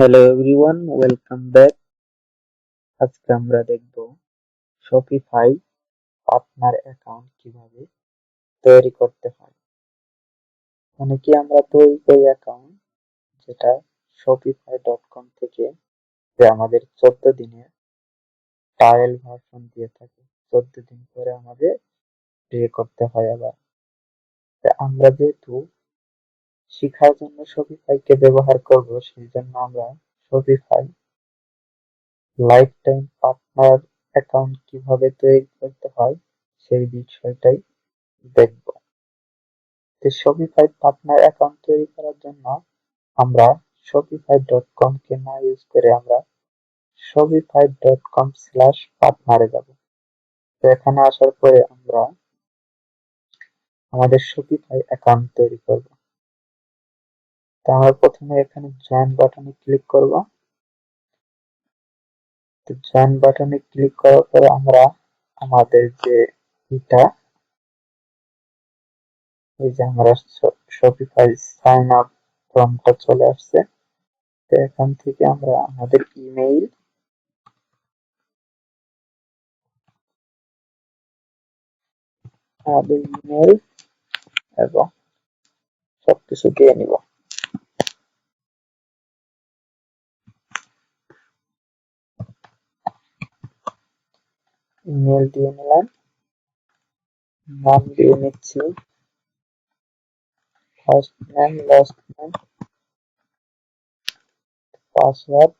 Hello everyone welcome back আজকে আমরা দেখব শপিফাই পার্টনার অ্যাকাউন্ট কীভাবে তৈরি করতে হয়। অনেকে আমরা তৈরি করি অ্যাকাউন্ট যেটা শপিফাই ডট কম থেকে যে আমাদের চোদ্দ দিনের ট্রায়াল ভার্সন দিয়ে থাকে। চোদ্দ দিন পরে আমাদের পে করতে হয় আবার। আমরা যেহেতু শিখার জন্য শপিফাইকে ব্যবহার করব সেই জন্য আমরা Shopify lifetime partner account কীভাবে তৈরি করতে হয়, সেই বিষয়টাই দেখব। তো শপিফাই পার্টনার অ্যাকাউন্ট তৈরি করার জন্য আমরা শপিফাই ডট কম কে না ইউজ করে আমরা শপিফাই ডট কম স্ল্যাশ পার্টনারে যাব। তো এখানে আসার পরে আমরা আমাদের শপিফাই অ্যাকাউন্ট তৈরি করব। তো আমরা প্রথমে এখানে জয়েন বাটনে ক্লিক করব। তো জয়েন বাটনে ক্লিক করার পরে আমরা আমাদের যে এটা, এই যে আমরা শপিফাই সাইন আপ ফর্মটা চলে আসছে, তো এখান থেকে আমরা আমাদের ইমেইল আমাদের ইমেল এবং সবকিছু দিয়ে নিব। ইমেল দিয়ে নিলাম। নাম দিয়ে নিচ্ছি। First name last name password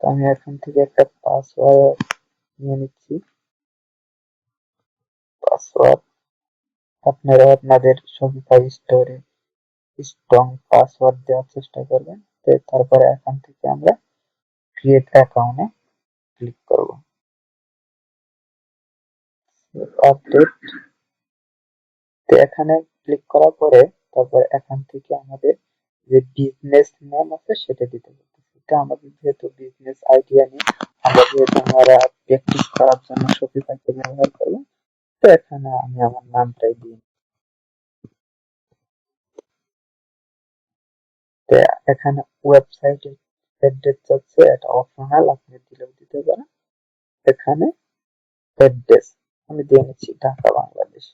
আমি এখান থেকে একটা পাসওয়ার্ড নিয়ে নিচ্ছি। পাসওয়ার্ড আপনারা আপনাদের শপিফাই স্টোরে স্ট্রং পাসওয়ার্ড দেওয়ার চেষ্টা করবেন। তারপরে এখান থেকে আমরা ক্রিয়েট অ্যাকাউন্টে ক্লিক করব। আপডেট তো এখানে ক্লিক করার পরে তারপর এখান থেকে আমাদের যে বিজনেস নেম আছে সেটা দিতে হবে এটা আমাদের যেহেতু বিজনেস আইডিয়া নেই আমরা যেহেতু আমরা প্র্যাকটিস করার জন্য শপিফাইকে ব্যবহার করব তো এখানে আমি আমার নামটাই দিই। তো এখানে ওয়েবসাইটে অ্যাড্রেস চাচ্ছে এটা অপশনাল আপনি দিলেও দিতে পারেন। এখানে অ্যাড্রেস আমি দিয়ে নিচ্ছি ঢাকা, বাংলাদেশ।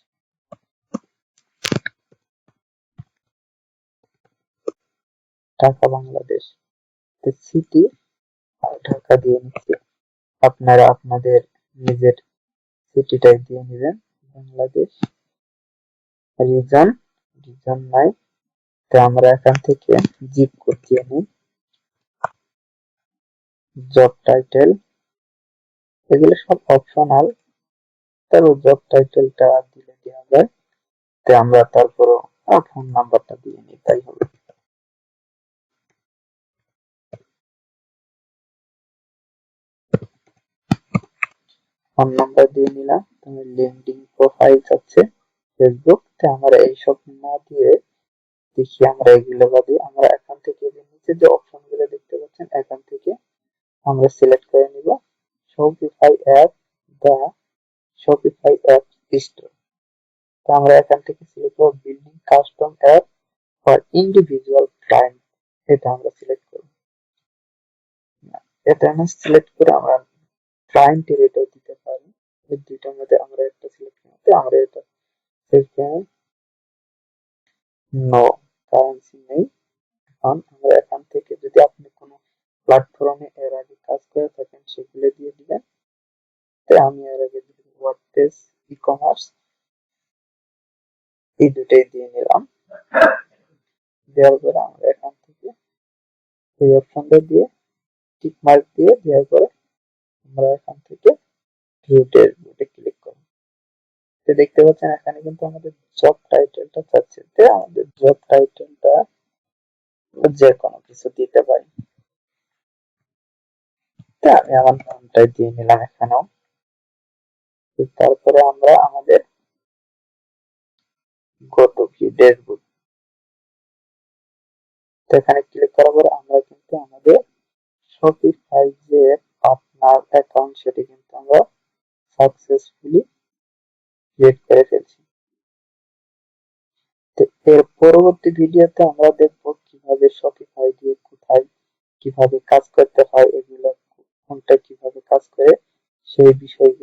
ঢাকা, বাংলাদেশ। সিটি ঢাকা দিয়ে নিচ্ছি। আপনারা আপনাদের নিজের সিটিটাই দিয়ে নেবেন। বাংলাদেশ। রিজন রিজন নাই। তো আমরা এখান থেকে জিপ কোড দিয়ে নিই। জব টাইটেল এগুলো সব অপশনাল তবে জব টাইটেলটা দিলে দেওয়া যায়। তো আমরা তারপরও ফোন নাম্বারটা দিয়ে নিই, তাই হবে। ফোন নাম্বার দিয়ে নিলাম তুমি লিঙ্কডিন প্রোফাইল আছে ফেসবুক তো আমরা এইসব না দিয়ে দেখি আমরা এগুলো বাদে, আমরা এখান থেকে যে নিচে যে অপশনগুলো দেখতে পাচ্ছেন, এখান থেকে আমরা সিলেক্ট করে নিব। Shopify app the Shopify app store তো আমরা এখান থেকে সিলেক্ট করব building custom app for individual client এটা আমরা সিলেক্ট করব। এটা আমরা সিলেক্ট করে আমরা ক্লায়েন্টের এটাও দিতে পারি। এই দুইটার মধ্যে আমরা একটা সিলেক্ট করতে আমরা এটা সিলেক্ট করে নো কারেন্সি নেই। এখন আমরা এখান থেকে যদি আপনি কোনো প্ল্যাটফর্মে এর আগে কাজ করে থাকেন, সেগুলো দিয়ে দিবেন। তো আমি এর আগে ওয়ার্ডপ্রেস ই কমার্স এই দুটাই দিয়ে নিলাম। দেওয়ার পরে আমরা এখান থেকে এই অপশনটা দিয়ে টিক মার্ক দিয়ে দেওয়ার পরে আমরা এখান থেকে ভিউটের ভিউটে ক্লিক করব। তো দেখতে পাচ্ছেন, এখানে কিন্তু আমাদের জব টাইটেলটা চাচ্ছে যে আমাদের জব টাইটেলটা যে কোনো কিছু দিতে পারি। তা আমি আমার নামটাই দিয়ে নিলাম এখানেও। তারপরে আমরা আমাদের গত কি ড্যাশবোর্ড এখানে ক্লিক করার পরে আমরা কিন্তু আমাদের শপিফাই যে পার্টনার অ্যাকাউন্ট সেটি কিন্তু আমরা সাকসেসফুলি ক্রিয়েট করে ফেলছি। এর পরবর্তী ভিডিওতে আমরা দেখব কীভাবে শপিফাই দিয়ে কোথায় কীভাবে কাজ করতে হয়, এগুলো কোনটা কীভাবে কাজ করে, সেই বিষয়গুলো